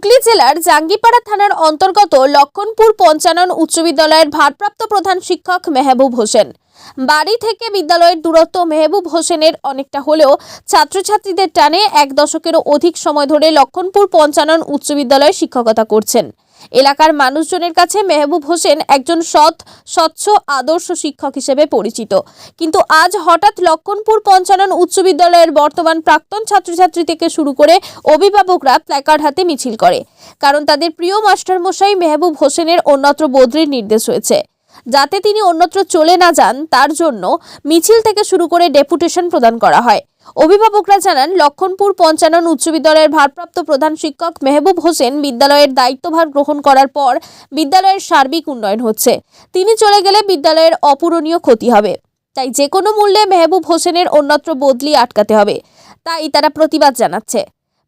হুগলি জেলার জাঙ্গিপাড়া থানার অন্তর্গত লক্ষণপুর পঞ্চানন উচ্চ বিদ্যালয়ের ভারপ্রাপ্ত প্রধান শিক্ষক মেহবুব হোসেন। বাড়ি থেকে বিদ্যালয়ের দূরত্ব মেহবুব হোসেনের অনেকটা হলেও ছাত্রছাত্রীদের টানে এক দশকেরও অধিক সময় ধরে লক্ষণপুর পঞ্চানন উচ্চ বিদ্যালয়ে শিক্ষকতা করছেন। এলাকার মানুষজনের কাছে মেহবুব হোসেন একজন সৎ, স্বচ্ছ, আদর্শ শিক্ষক হিসেবে পরিচিত। কিন্তু আজ হঠাৎ লক্ষণপুর পঞ্চানন উচ্চ বিদ্যালয়ের বর্তমান প্রাক্তন ছাত্রছাত্রী থেকে শুরু করে অভিভাবকরা প্ল্যাকার্ড হাতে মিছিল করে। কারণ তাদের প্রিয় মাস্টারমশাই মেহবুব হোসেনের অন্যত্র বদলির নির্দেশ হয়েছে। যাতে তিনি অন্যত্র চলে না যান, তার জন্য মিছিল থেকে শুরু করে ডেপুটেশন প্রদান করা হয়। অভিভাবকরা জানান, লক্ষণপুর পঞ্চানন উচ্চ বিদ্যালয়ের ভারপ্রাপ্ত প্রধান শিক্ষক মেহবুব হোসেন বিদ্যালয়ের দায়িত্বভার গ্রহণ করার পর বিদ্যালয়ের সার্বিক উন্নয়ন হচ্ছে। তিনি চলে গেলে বিদ্যালয়ের অপূরণীয় ক্ষতি হবে। তাই যে কোনো মূল্যে মেহবুব হোসেনের অন্যত্র বদলি আটকাতে হবে, তাই তারা প্রতিবাদ জানাচ্ছে।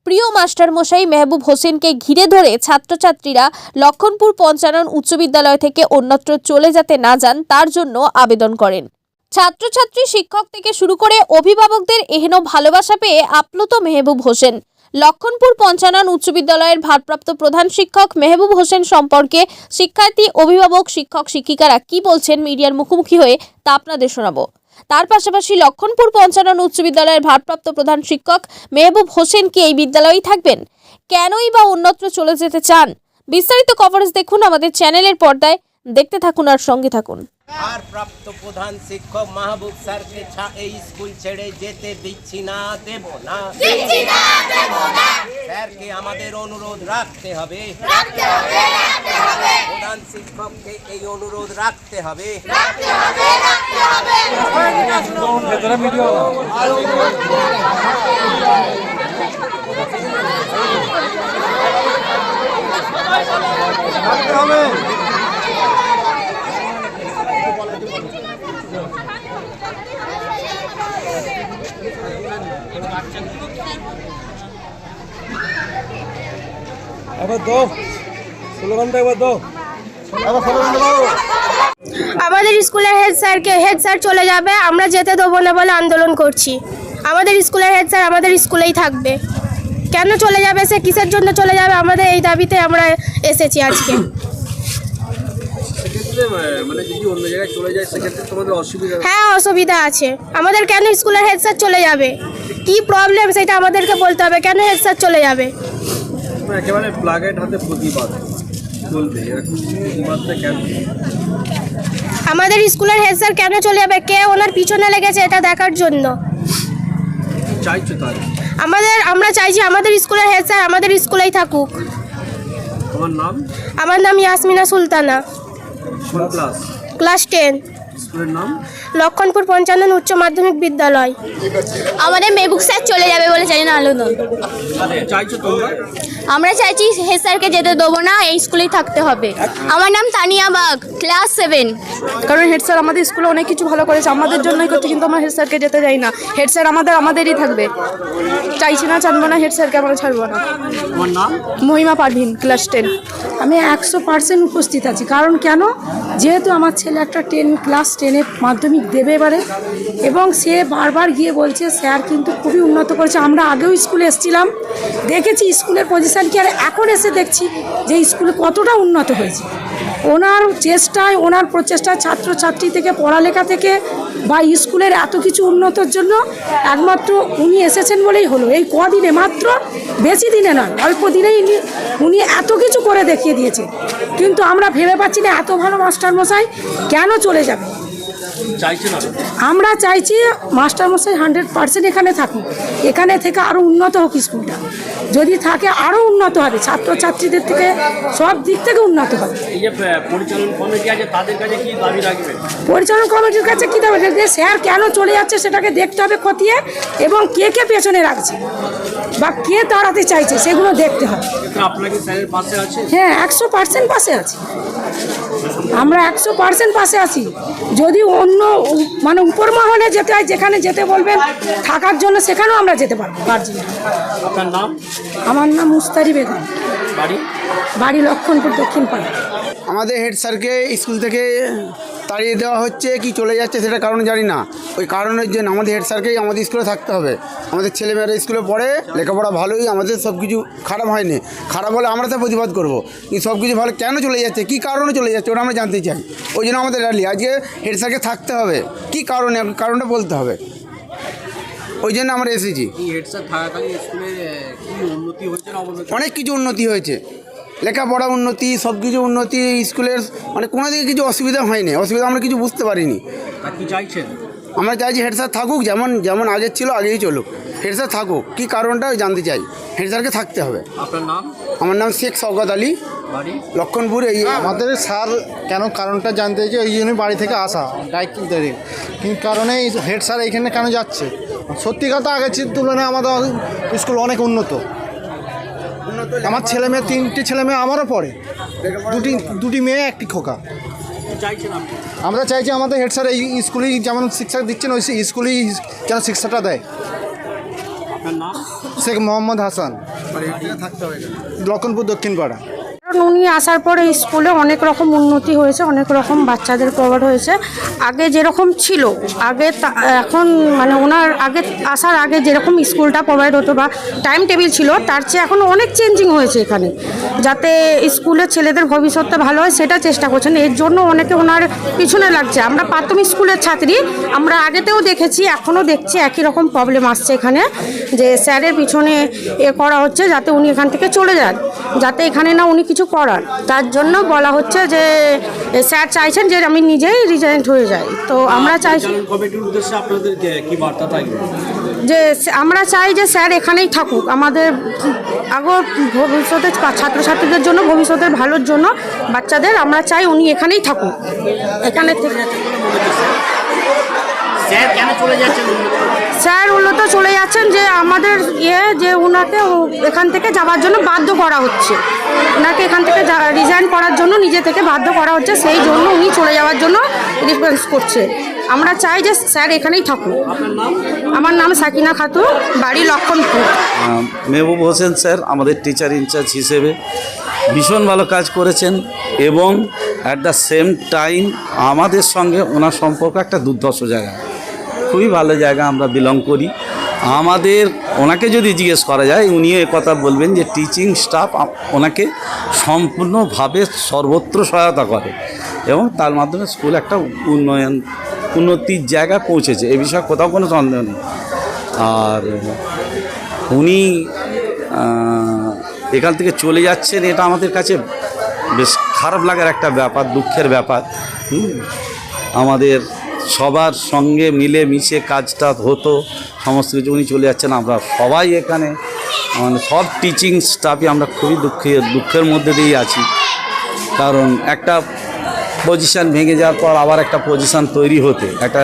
প্রিয় মাস্টারমশাই, মেহবুব হোসেনকে ঘিরে ধরে ছাত্রছাত্রীরা লক্ষণপুর পঞ্চানন উচ্চ বিদ্যালয় থেকে অন্যত্র চলে যেতে না যান, তার জন্য আবেদন করেন। ছাত্রছাত্রী, শিক্ষক থেকে শুরু করে অভিভাবকদের এহেন ভালোবাসা পেয়ে আপ্লুত মেহবুব হোসেন। লক্ষণপুর পঞ্চানন উচ্চ বিদ্যালয়ের ভারপ্রাপ্ত প্রধান শিক্ষক মেহবুব হোসেন সম্পর্কে শিক্ষার্থী, অভিভাবক, শিক্ষক, শিক্ষিকারা কি বলছেন মিডিয়ার মুখোমুখি হয়ে তা আপনাদের শোনাবো। তার পাশাপাশি লক্ষণপুর পঞ্চানন উচ্চ বিদ্যালয়ের ভারপ্রাপ্ত প্রধান শিক্ষক মেহবুব হোসেন কি এই বিদ্যালয়েই থাকবেন? কেনই বা অন্যত্র চলে যেতে চান? বিস্তারিত কভারেজ দেখুন আমাদের চ্যানেলের পর্দায়। দেখতে থাকুন আর সঙ্গে থাকুন। ভারপ্রাপ্ত প্রধান শিক্ষক মাহবুব স্যারকে ছা- এই স্কুল ছেড়ে যেতে দিচ্ছি না দেব না। স্যারকে আমাদের অনুরোধ রাখতে হবে। প্রধান শিক্ষককে এই অনুরোধ রাখতে হবে। রাখতে হবে। এবার দো স্লোগানটা এবার দো আমাদের স্কুলের হেড স্যারকে হেড স্যার চলে যাবে। আমরা যেতে দেবো না বলে আন্দোলন করছি। আমাদের স্কুলের হেড স্যার আমাদের স্কুলেই থাকবে। কেন চলে যাবে? সে কিসের জন্য চলে যাবে? আমাদের এই দাবিতে আমরা এসেছি আজকে সেক্ষেত্রে আহ, মানে যদি অন্য জায়গায় চলে যায় সেক্ষেত্রে তোমাদের অসুবিধা হ্যাঁ অসুবিধা আছে। আমাদের কেন স্কুলের হেড স্যার চলে যাবে? কি প্রবলেম সেটা আমাদেরকে বলতে হবে। কেন হেড স্যার চলে যাবে? একেবারে প্লাগের হাতে প্রতিবাদ চলবে প্রতিবাদটা কেন? আমাদের স্কুলের হেড স্যার কেন চলে যাবে? কে ওনার পিছনে লেগেছে এটা দেখার জন্য? চাইছো আমাদের আমরা চাইছি আমাদের স্কুলের হেড স্যার আমাদের স্কুলেই থাকুক। তোমার নাম? আমার নাম Yasmina Sultana. Class class ten স্কুলের নাম? লক্ষণপুর পঞ্চানন উচ্চ মাধ্যমিক বিদ্যালয়। আমাদের মেহবুব স্যার চলে যাবে বলে জানি না আলোদন আমরা চাইছি হেড স্যারকে যেতে দেবো না এই স্কুলেই থাকতে হবে। আমার নাম তানিয়া বাগ ক্লাস সেভেন। কারণ হেড স্যার আমাদের স্কুলে অনেক কিছু ভালো করেছে আমাদের জন্যই করছে কিন্তু আমরা হেড স্যারকে যেতে চাই না। হেড স্যার আমাদের আমাদেরই থাকবে। চাইছি না ছাড়বো না হেড স্যারকে আমরা ছাড়বো না। Mahima Parveen class ten. আমি একশো পার্সেন্ট উপস্থিত আছি। কারণ কেন? যেহেতু আমার ছেলে একটা টেন ক্লাস টেনে মাধ্যমিক দেবে এবারে। এবং সে বারবার গিয়ে বলছে, স্যার কিন্তু খুবই উন্নত করেছে। আমরা আগেও স্কুলে এসেছিলাম, দেখেছি স্কুলের পজিশান কি, আর এখন এসে দেখছি যে স্কুলে কতটা উন্নত হয়েছে। ওনার চেষ্টায়, ওনার প্রচেষ্টায় ছাত্রছাত্রী থেকে, পড়ালেখা থেকে, বা স্কুলের এত কিছু উন্নতর জন্য একমাত্র উনি এসেছেন বলেই হলো। এই কদিনে মাত্র, বেশি দিনে নয়, অল্প দিনেই উনি এত কিছু করে দেখিয়ে দিয়েছে কিন্তু আমরা ভেবে পাচ্ছি না, এত ভালো মাস্টারমশাই কেন চলে যাবে? আমরা চাইছি মাস্টারমশাই হান্ড্রেড পার্সেন্ট এখানে থাকুক। এখানে থেকে আরও উন্নত হোক স্কুলটা। যদি থাকে আরও উন্নত হবে ছাত্রছাত্রীদের থেকে সব দিক থেকে উন্নত হবে। পরিচালন কমিটির কাছে কী দেবে যে স্যার কেন চলে যাচ্ছে সেটাকে দেখতে হবে খতিয়ে এবং কে কে পেছনে রাখছে বা কে তাড়াতে চাইছে সেগুলো দেখতে হবে। হ্যাঁ একশো পার্সেন্ট পাশে আছি। আমরা একশো পার্সেন্ট পাশে আছি। যদি অন্য মানে উপর মহলে যেতে হয় যেখানে যেতে বলবেন থাকার জন্য সেখানেও আমরা যেতে পারব। গার্জেন আমার নাম মুস্তারি বেগম। বাড়ি? বাড়ি লক্ষণপুর দক্ষিণ পাড়া। আমাদের হেড স্যারকে স্কুল থেকে তাড়িয়ে দেওয়া হচ্ছে কি চলে যাচ্ছে সেটা কারণ জানি না। ওই কারণের জন্য আমাদের হেড স্যারকেই আমাদের স্কুলে থাকতে হবে। আমাদের ছেলেমেয়েরা স্কুলে পড়ে লেখাপড়া ভালোই আমাদের সব কিছু খারাপ হয়নি। খারাপ হলে আমরা তো প্রতিবাদ করব। কিন্তু সব কিছু ভালো কেন চলে যাচ্ছে? কি কারণে চলে যাচ্ছে? ওটা আমরা জানতে চাই। ওই জন্য আমাদের র্যালি আজকে হেড স্যারকে থাকতে হবে। কি কারণে? কারণটা বলতে হবে। ওই জন্য আমরা এসেছি। অনেক কিছু উন্নতি হয়েছে। লেখাপড়া উন্নতি সব কিছু উন্নতি স্কুলের মানে কোনো দিকে কিছু অসুবিধা হয়নি। অসুবিধা আমরা কিছু বুঝতে পারিনি। কি চাইছেন? আমরা চাইছি হেড স্যার থাকুক যেমন যেমন আগের ছিল আগেই চলুক। হেড স্যার থাকুক কী কারণটা জানতে চাই। হেড স্যারকে থাকতে হবে। আপনার নাম? আমার নাম শেখ শওকত আলী। বাড়ি? লক্ষণপুর এই আমাদের স্যার কেন কারণটা জানতে চাইছে ওই জন্যই বাড়ি থেকে আসা দায়িত্ব কিন্তু কারণে হেড স্যার এইখানে কেন যাচ্ছে? সত্যি কথা আগের তুলনায় আমাদের স্কুল অনেক উন্নত। আমার ছেলে মেয়ে তিনটি ছেলে মেয়ে আমারও পড়ে। দুটি দুটি মেয়ে একটি খোকা। আমরা চাই যে আমরা চাইছি আমাদের হেড স্যার এই স্কুলেই যেমন শিক্ষা দিচ্ছেন ওই স্কুলেই যেন শিক্ষাটা দেয়। শেখ মোহাম্মদ হাসান। লক্ষণপুর দক্ষিণ পাড়া কারণ উনি আসার পরে স্কুলে অনেক রকম উন্নতি হয়েছে, অনেক রকম বাচ্চাদের কভার হয়েছে। আগে যেরকম ছিল, আগে এখন মানে ওনার আগে, আসার আগে যেরকম স্কুলটা প্রোভাইড হতো বা টাইম টেবিল ছিল, তার চেয়ে এখন অনেক চেঞ্জিং হয়েছে এখানে। যাতে স্কুলের ছেলেদের ভবিষ্যৎটা ভালো হয়, সেটা চেষ্টা করছেন। এর জন্য অনেকে ওনার পিছনে লাগছে। আমরা প্রাথমিক স্কুলের ছাত্রী, আমরা আগেতেও দেখেছি এখনও দেখছি একই রকম প্রবলেম আসছে এখানে, যে স্যারের পিছনে এ করা হচ্ছে, যাতে উনি এখান থেকে চলে যান। যাতে এখানে না উনি কিছু করান তার জন্য বলা হচ্ছে যে স্যার চাইছেন যে আমি নিজেই রিজাইন হয়ে যাই। তো আমরা চাইছি যে আমরা চাই যে স্যার এখানেই থাকুক। আমাদের আগর ভবিষ্যতে ছাত্রছাত্রীদের জন্য ভবিষ্যতের ভালোর জন্য বাচ্চাদের আমরা চাই উনি এখানেই থাকুক। এখানে থেকে স্যার কেন চলে যাচ্ছেন? স্যার তো চলে যাচ্ছেন যে আমাদের ইয়ে যে ওনাকে এখান থেকে যাওয়ার জন্য বাধ্য করা হচ্ছে। ওনাকে এখান থেকে রিজাইন করার জন্য নিজে থেকে বাধ্য করা হচ্ছে, সেই জন্য উনি চলে যাওয়ার জন্য রিকোয়েস্ট করছে। আমরা চাই যে স্যার এখানেই থাকুক। আমার নাম সাকিনা খাতু, বাড়ি লক্ষণপুর। মেহবুব হোসেন স্যার আমাদের টিচার ইনচার্জ হিসেবে ভীষণ ভালো কাজ করেছেন এবং অ্যাট দ্য সেম টাইম আমাদের সঙ্গে ওনার সম্পর্ক একটা দুর্ধর্ষ জায়গা। খুবই ভালো জায়গা আমরা বিলং করি। আমাদের ওনাকে যদি জিজ্ঞেস করা যায়, উনিও কথা বলবেন যে টিচিং স্টাফ ওনাকে সম্পূর্ণভাবে সর্বত্র সহায়তা করে এবং তার মাধ্যমে স্কুল একটা উন্নয়ন, উন্নতির জায়গা পৌঁছেছে। এ বিষয়ে কোথাও কোনো সন্দেহ নেই। আর উনি এখান থেকে চলে যাচ্ছেন, এটা আমাদের কাছে বেশ খারাপ লাগার একটা ব্যাপার, দুঃখের ব্যাপার। আমাদের সবার সঙ্গে মিলে মিশে কাজটা হতো, সমস্ত কিছু, উনি চলে যাচ্ছেন, আমরা সবাই এখানে। মানে সব টিচিং স্টাফই আমরা খুবই দুঃখের দুঃখের মধ্যে দিয়েই আছি। কারণ একটা পজিশান ভেঙে যাওয়ার পর আবার একটা পজিশান তৈরি হতে, একটা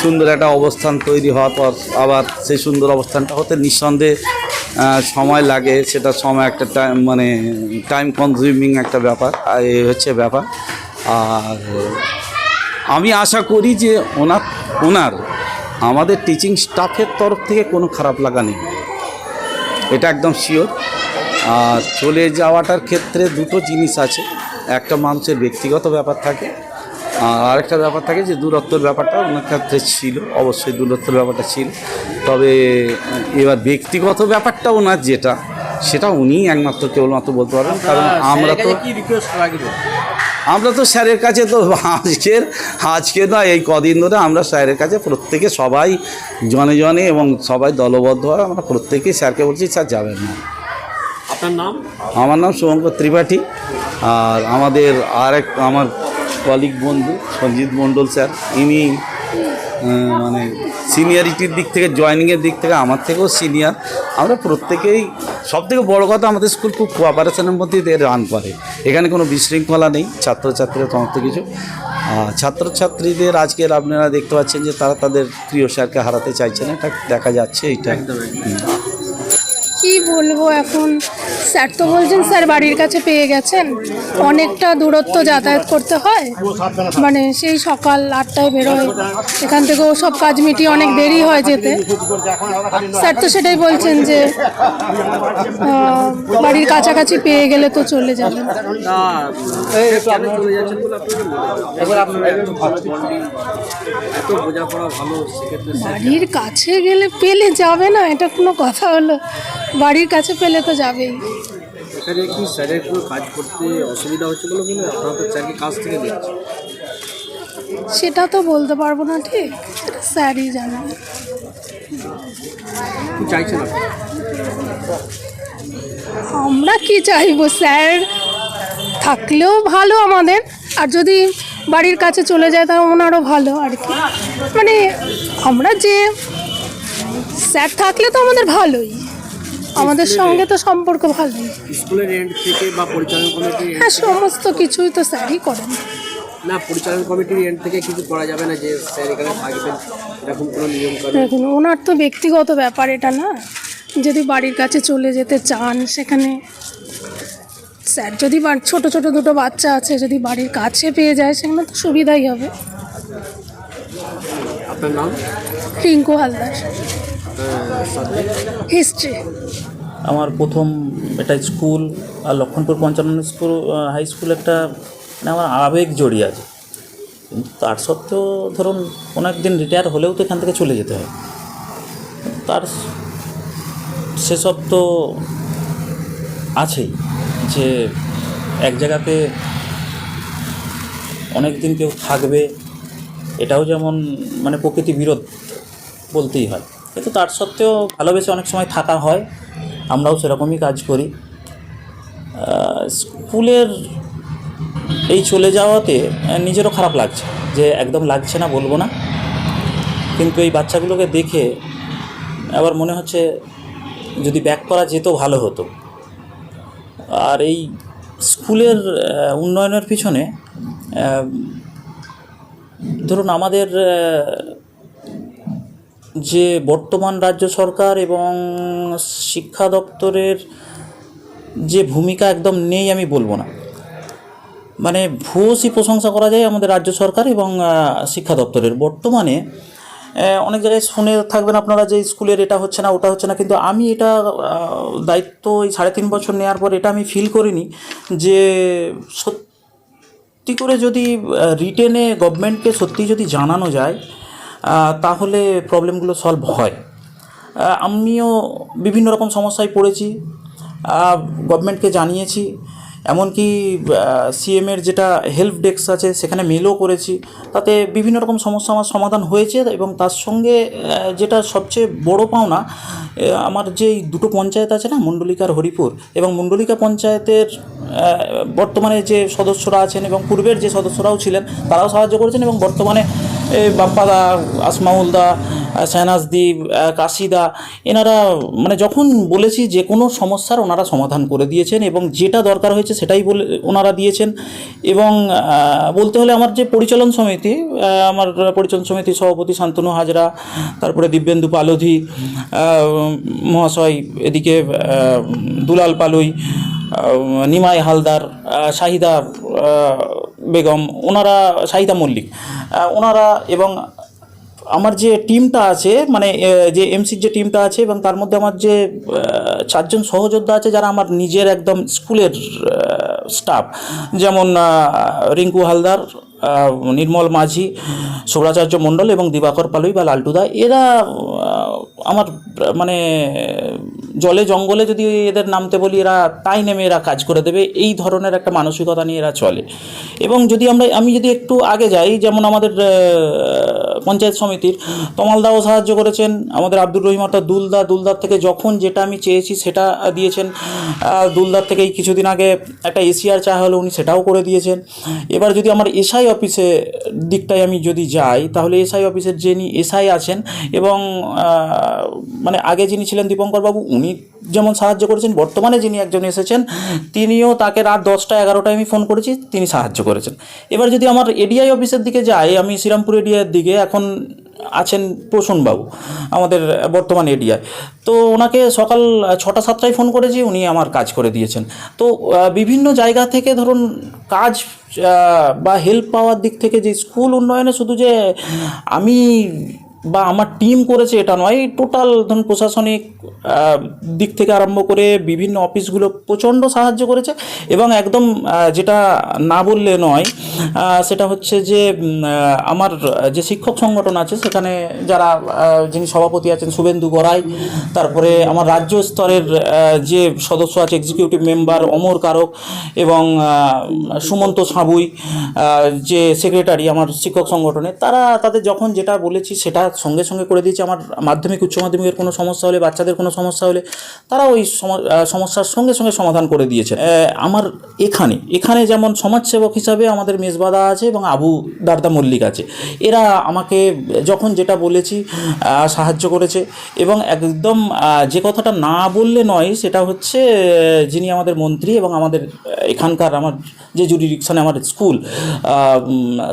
সুন্দর একটা অবস্থান তৈরি হওয়ার পর আবার সেই সুন্দর অবস্থানটা হতে নিঃসন্দেহে সময় লাগে, সেটা সময় একটা টাইম মানে টাইম কনজিউমিং একটা ব্যাপার হচ্ছে ব্যাপার। আর আমি আশা করি যে ওনার ওনার আমাদের টিচিং স্টাফের তরফ থেকে কোনো খারাপ লাগা নেই। এটা একদম শিওর আর চলে যাওয়াটার ক্ষেত্রে দুটো জিনিস আছে। একটা মানুষের ব্যক্তিগত ব্যাপার থাকে আর আরেকটা ব্যাপার থাকে যে দূরত্বর ব্যাপারটা ওনার ক্ষেত্রে ছিল অবশ্যই দূরত্বর ব্যাপারটা ছিল। তবে এবার ব্যক্তিগত ব্যাপারটা ওনার যেটা সেটা উনিই একমাত্র কেবলমাত্র বলতে পারবেন। কারণ আমরা তো কি রিকোয়েস্ট রাখবে আমরা তো স্যারের কাছে তো আজকের আজকে না এই কদিন ধরে আমরা স্যারের কাছে প্রত্যেকে সবাই জনে জনে এবং সবাই দলবদ্ধ হয় আমরা প্রত্যেকেই স্যারকে বলছি স্যার যাবেন না। আপনার নাম? আমার নাম শুভঙ্কর ত্রিপাঠী। আর আমাদের আরেক আমার কলিগ বন্ধু সঞ্জিত মণ্ডল স্যার ইনি মানে সিনিয়রিটির দিক থেকে জয়নিংয়ের দিক থেকে আমার থেকেও সিনিয়র আমরা প্রত্যেকেই সব থেকে বড়ো কথা আমাদের স্কুল খুব কোঅপারেশনের মধ্যে রান করে। এখানে কোনো বিশৃঙ্খলা নেই ছাত্রছাত্রীরা সমস্ত কিছু। আর ছাত্রছাত্রীদের আজকের আপনারা দেখতে পাচ্ছেন যে তারা তাদের প্রিয় স্যারকে হারাতে চাইছে না এটা দেখা যাচ্ছে এইটা। কি বলব এখন? স্যার তো বলছেন, স্যার, বাড়ির কাছে পেয়ে গেছেন। অনেকটা দূরত্ব যাতায়াত করতে হয়। মানে সেই সকাল আটটায় বেরোয়। এখান থেকে ও সব কাজ মিটিয়ে অনেক দেরি হয় যেতে। স্যার তো সেটাই বলছেন যে বাড়ির কাছাকাছি পেয়ে গেলে তো চলে যাবেন। বাড়ির কাছে গেলে পেলে যাবে না, এটা কোনো কথা হলো। বাড়ির কাছে পেলে তো যাবেই। এখানে কি স্যারের কোনো কাজ করতে অসুবিধা হচ্ছে বলে আপনারা তো স্যারকে কাজ থেকে দিচ্ছে সেটা তো বলতে পারব না ঠিক? স্যারই জানেন কি চাইছেন আমরা কি চাইব স্যার? থাকলেও ভালো আমাদের। আর যদি বাড়ির কাছে চলে যায় তাহলে ওনারও ভালো আর কি। মানে আমরা যে স্যার থাকলে তো আমাদের ভালোই। আমাদের সঙ্গে তো সম্পর্ক ভালোই স্কুলের এন্ড থেকে বা পরিচালন কমিটির হ্যাঁ সমস্ত কিছুই তো স্যারই করেন। না পরিচালন কমিটির এন্ড থেকে কিছু করা যাবে না যে স্যার এখানে থাকবেন এরকম কোনো নিয়ম কানুন? দেখুন ওনার তো ব্যক্তিগত ব্যাপার এটা না। যদি বাড়ির কাছে চলে যেতে চান সেখানে স্যার যদি ছোট ছোট দুটো বাচ্চা আছে যদি বাড়ির কাছে পেয়ে যায় সেখানে তো সুবিধাই হবে। আপনার নাম? রিঙ্কু হালদার। হিস্ট্রি আমার প্রথম এটা স্কুল, আর Lakshmanpur Panchanan school high school একটা মানে আমার আবেগ জড়িয়ে আছে। তার সত্ত্বেও ধরুন, অনেক দিন রিটায়ার হলেও তো এখান থেকে চলে যেতে হয়। তার সেসব তো আছেই, যে এক জায়গাতে অনেক দিন কেউ থাকবে, এটাও যেমন মানে প্রকৃতি বিরোধ বলতেই হয়। কিন্তু তার সত্ত্বেও ভালোবেসে অনেক সময় থাকা হয়। আমরাও সেরকমই কাজ করি। স্কুলের এই চলে যাওয়াতে নিজেরও খারাপ লাগছে যে একদম লাগছে না, বলব না। কিন্তু এই বাচ্চাগুলোকে দেখে আবার মনে হচ্ছে যদি ব্যাক করা যেত ভালো হতো। আর এই স্কুলের উন্নয়নের পিছনে ধরুন আমাদের যে বর্তমান রাজ্য সরকার এবং শিক্ষা দপ্তরের যে ভূমিকা একদম নেই আমি বলব না। মানে ভূয়সী প্রশংসা করা যায় আমাদের রাজ্য সরকার এবং শিক্ষা দপ্তরের। বর্তমানে অনেক জায়গায় শুনে থাকবেন আপনারা যে স্কুলের এটা হচ্ছে না, ওটা হচ্ছে না, কিন্তু আমি এটা দায়িত্ব এই সাড়ে তিন বছর নেওয়ার পর এটা আমি ফিল করিনি যে সত্যি করে যদি রিটেনে গভর্নমেন্টকে সত্যি যদি জানানো যায় তাহলে প্রবলেমগুলো সলভ হয়। আমিও বিভিন্ন রকম সমস্যায় পড়েছি। গভর্নমেন্টকে জানিয়েছি। এমনকি সিএমের যেটা হেল্প ডেস্ক আছে, সেখানে মেলও করেছি। তাতে বিভিন্ন রকম সমস্যা আমার সমাধান হয়েছে এবং তার সঙ্গে যেটা সবচেয়ে বড় পাওনা আমার যে দুটো পঞ্চায়েত আছে না, মণ্ডলিকা আর হরিপুর, এবং মণ্ডলিকা পঞ্চায়েতের বর্তমানে যে সদস্যরা আছেন এবং পূর্বের যে সদস্যরাও ছিলেন, তারাও সাহায্য করেছেন এবং বর্তমানে বাপ্পাদা, আসমাউলদা শাহনাজদি কাশিদা, এনারা মানে যখন বলেছি যে কোনো সমস্যার ওনারা সমাধান করে দিয়েছেন এবং যেটা দরকার হয়েছে সেটাই বলে, ওনারা দিয়েছেন এবং বলতে হলে আমার যে পরিচালন সমিতি আমার পরিচালন সমিতির সভাপতি শান্তনু হাজরা, তারপরে দিব্যেন্দু পালোধি মহাশয়, এদিকে দুলাল পালুই নিমাই হালদার শাহিদা বেগম ওনারা শাহিদা মল্লিক। ওনারা এবং আমার যে টিমটা আছে মানে যে এমসির যে টিমটা আছে এবং তার মধ্যে আমার যে চারজন সহযোদ্ধা আছে যারা আমার নিজের একদম স্কুলের স্টাফ। যেমন রিঙ্কু হালদার নির্মল মাঝি সৌরাচার্য মণ্ডল এবং দিবাকর পালুই বা লালটুদা এরা আমার মানে জলে জঙ্গলে যদি এদের নামতে বলি, এরা তাই নেমে এরা কাজ করে দেবে। এই ধরনের একটা মানসিকতা নিয়ে এরা চলে। এবং যদি আমরা, আমি যদি একটু আগে যাই, যেমন আমাদের পঞ্চায়েত সমিতির। তমালদাও সাহায্য করেছেন আমাদের আব্দুর রহিম, অর্থাৎ দুলদা। দুলদার থেকে যখন যেটা আমি চেয়েছি সেটা দিয়েছেন। দুলদার থেকে এই কিছুদিন আগে একটা এশিয়ার চা হলো, উনি সেটাও করে দিয়েছেন। এবার যদি আমার এসআই অফিসে দিকটায় আমি যদি যাই, তাহলে এসআই অফিসের যিনি এসআই আছেন এবং মানে আগে যিনি ছিলেন দীপঙ্কর বাবু উনি যেমন সাহায্য করেছেন, বর্তমানে যিনি একজন এসেছেন, তিনিও তাকে রাত দশটা এগারোটায় আমি ফোন করেছি, তিনি সাহায্য করেছেন। এবার যদি আমার এডিআই অফিসের দিকে যাই, আমি শ্রীরামপুর এডিআইয়ের দিকে এখন আছেন প্রসূনবাবু, আমাদের বর্তমান এডিআই তো ওনাকে সকাল ছটা সাতটায় ফোন করেছি, উনি আমার কাজ করে দিয়েছেন। তো বিভিন্ন জায়গা থেকে ধরুন কাজ বা হেল্প পাওয়ার দিক থেকে যে স্কুল উন্নয়নে, শুধু যে আমি বা আমার টিম করেছে এটা নয়, এই টোটাল ধরুন প্রশাসনিক দিক থেকে আরম্ভ করে বিভিন্ন অফিসগুলো প্রচণ্ড সাহায্য করেছে এবং একদম যেটা না বললে নয় সেটা হচ্ছে যে আমার যে শিক্ষক সংগঠন আছে সেখানে যারা যিনি সভাপতি আছেন শুভেন্দু গড়াই, তারপরে আমার রাজ্য স্তরের যে সদস্য আছে এক্সিকিউটিভ মেম্বার অমর কারক এবং সুমন্ত সাবুই যে সেক্রেটারি আমার শিক্ষক সংগঠনে, তারা, তাদের যখন যেটা বলেছি সেটা সঙ্গে সঙ্গে করে দিয়েছে। আমার মাধ্যমিক, উচ্চ মাধ্যমিকের কোনো সমস্যা হলে, বাচ্চাদের কোনো সমস্যা হলে তারা ওই সমস্যার সঙ্গে সঙ্গে সমাধান করে দিয়েছে। আমার এখানে এখানে যেমন সমাজসেবক হিসাবে আমাদের মেজবাদা আছে এবং আবু দারদা মল্লিক আছে। এরা আমাকে যখন যেটা বলেছি সাহায্য করেছে এবং একদম যে কথাটা না বললে নয়, সেটা হচ্ছে, যিনি আমাদের মন্ত্রী এবং আমাদের এখানকার আমার যে জুরিডিকশনে আমার স্কুল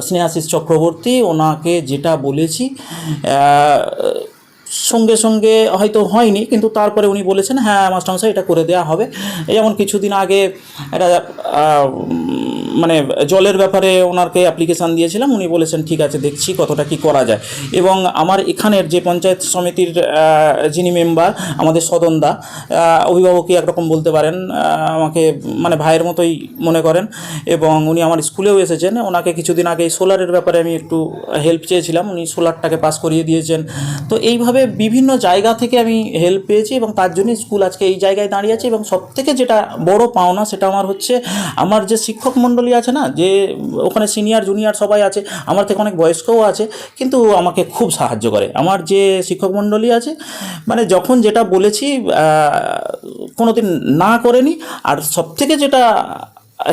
স্নেহাশিস চক্রবর্তী, ওনাকে যেটা বলেছি 呃 সঙ্গে সঙ্গে হয়তো হয়নি কিন্তু তারপরে উনি বলেছেন হ্যাঁ মাস্টারমশাই এটা করে দেওয়া হবে। যেমন কিছুদিন আগে উম, মানে জলের ব্যাপারে ওনারকে অ্যাপ্লিকেশান দিয়েছিলাম উনি বলেছেন ঠিক আছে দেখছি কতটা কি করা যায়। এবং আমার এখানের যে পঞ্চায়েত সমিতির যিনি মেম্বার আমাদের সদনদা অভিভাবকই একরকম বলতে পারেন আমাকে মানে ভাইয়ের মতোই মনে করেন। এবং উনি আমার স্কুলেও এসেছেন ওনাকে কিছুদিন আগে সোলারের ব্যাপারে আমি একটু হেল্প চেয়েছিলাম উনি সোলারটাকে পাস করিয়ে দিয়েছেন। তো এইভাবে বিভিন্ন জায়গা থেকে আমি হেল্প পেয়েছি এবং তার জন্যই স্কুল আজকে এই জায়গায় দাঁড়িয়ে আছে এবং সবথেকে যেটা বড় পাওনা সেটা আমার হচ্ছে, আমার যে শিক্ষক মণ্ডলী আছে না, যে ওখানে সিনিয়র জুনিয়র সবাই আছে, আমার থেকে অনেক বয়স্কও আছে, কিন্তু আমাকে খুব সাহায্য করে। আমার যে শিক্ষক মণ্ডলী আছে মানে যখন যেটা বলেছি কোনো দিন না করেনি, আর সবথেকে যেটা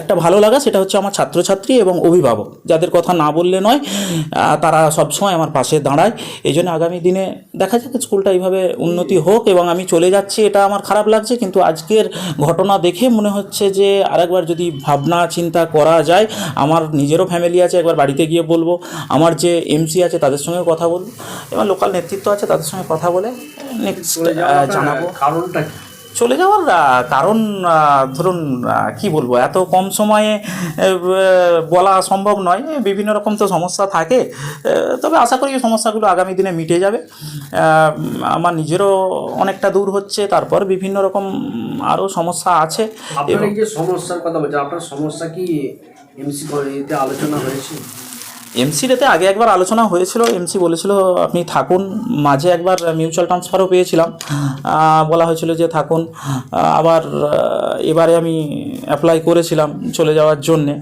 একটা ভালো লাগা সেটা হচ্ছে আমার ছাত্রছাত্রী এবং অভিভাবক। যাদের কথা না বললে নয় তারা সবসময় আমার পাশে দাঁড়ায়। এই জন্য আগামী দিনে দেখা যাক স্কুলটা এইভাবে উন্নতি হোক এবং আমি চলে যাচ্ছি এটা আমার খারাপ লাগছে। কিন্তু আজকের ঘটনা দেখে মনে হচ্ছে যে আরেকবার যদি ভাবনা চিন্তা করা যায় আমার নিজেরও ফ্যামিলি আছে একবার বাড়িতে গিয়ে বলব। আমার যে এমসি আছে তাদের সঙ্গে কথা বলব। এবং লোকাল নেতৃত্ব আছে তাদের সঙ্গে কথা বলে নেক্সট জানাব। কারণটা? চলে যাওয়ার কারণ ধরুন কি বলব এত কম সময়ে বলা সম্ভব নয়। বিভিন্ন রকম তো সমস্যা থাকে। তবে আশা করি সমস্যাগুলো আগামী দিনে মিটে যাবে। আমার নিজেরও অনেকটা দূর হচ্ছে। তারপর বিভিন্ন রকম আরও সমস্যা আছে। আপনার যে সমস্যার কথা বলছেন আপনার সমস্যা কি এমসি আলোচনা হয়েছে? এমসিডেতে আগে একবার আলোচনা হয়েছিল এমসি বলেছিল, আপনি থাকুন। মাঝে একবার মিউচুয়াল ট্রান্সফারও পেয়েছিলাম। বলা হয়েছিল যে থাকুন। আবার এবারে আমি অ্যাপ্লাই করেছিলাম চলে যাওয়ার জন্যে।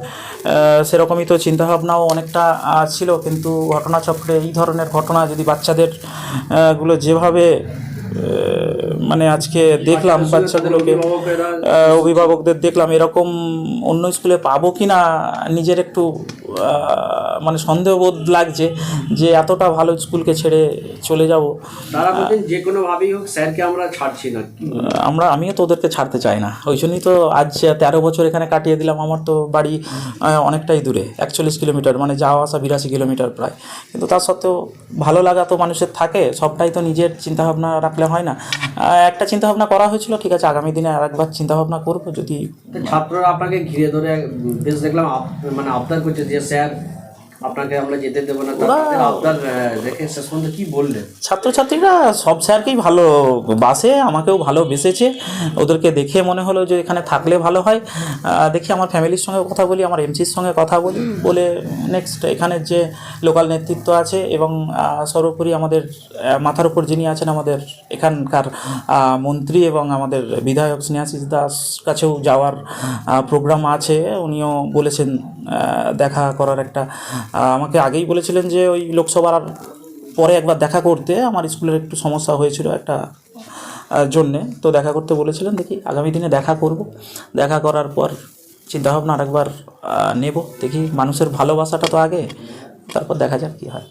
সেরকমই তো চিন্তাভাবনাও অনেকটা ছিল, কিন্তু ঘটনাচক্রে এই ধরনের ঘটনা যদি বাচ্চাদেরগুলো যেভাবে মানে আজকে দেখলাম বাচ্চাগুলোকে অভিভাবকদের দেখলাম এরকম অন্য স্কুলে পাবো কি না নিজের একটু মানে সন্দেহবোধ লাগছে যে এতটা ভালো স্কুলকে ছেড়ে চলে যাব। তারা বলছেন যে কোনো ভাবেই হোক স্যারকে আমরা ছাড়ছি না। আমরা আমিও তো ওদেরকে ছাড়তে চাই না। ওই জন্যই তো আজ তেরো বছর এখানে কাটিয়ে দিলাম। আমার তো বাড়ি অনেকটাই দূরে একচল্লিশ কিলোমিটার মানে যাওয়া আসা বিরাশি কিলোমিটার প্রায়। কিন্তু তার সত্ত্বেও ভালো লাগা তো মানুষের থাকে সবটাই তো নিজের চিন্তাভাবনা রাখলে হয় না। আহ, চিন্তা ভাবনা করা হয়েছিল ঠিক আছে আগামী দিনে আর একবার চিন্তাভাবনা করব যদি ছাত্ররা আপনাকে ঘিরে ধরে বেশ দেখলাম মানে আবদার করছে যে স্যার আপনাকে আমরা যেতে দেবো না আবদার দেখে শেষ পর্যন্ত কি বললেন? ছাত্রছাত্রীরা সব স্যারকেই ভালো বাসে আমাকেও ভালো বেসেছে। ওদেরকে দেখে মনে হলো যে এখানে থাকলে ভালো হয়। দেখি আমার ফ্যামিলির সঙ্গে কথা বলি আমার এমসির সঙ্গে কথা বলি বলে নেক্সট এখানের যে লোকাল নেতৃত্ব আছে এবং সর্বোপরি আমাদের মাথার উপর যিনি আছেন আমাদের এখানকার মন্ত্রী এবং আমাদের বিধায়ক স্নেহাশিস দাস কাছেও যাওয়ার প্রোগ্রাম আছে। উনিও বলেছেন দেখা করার একটা আমাকে আগেই বলেছিলেন যে ওই লোকসভার পরে একবার দেখা করতে আমার স্কুলের একটু সমস্যা হয়েছিল একটা জন্যে। তো দেখা করতে বলেছিলেন, দেখি আগামী দিনে দেখা করব। দেখা করার পর চিন্তাভাবনা আরেকবার নেব। দেখি মানুষের ভালোবাসাটা তো আগে, তারপর দেখা যাক কী হয়।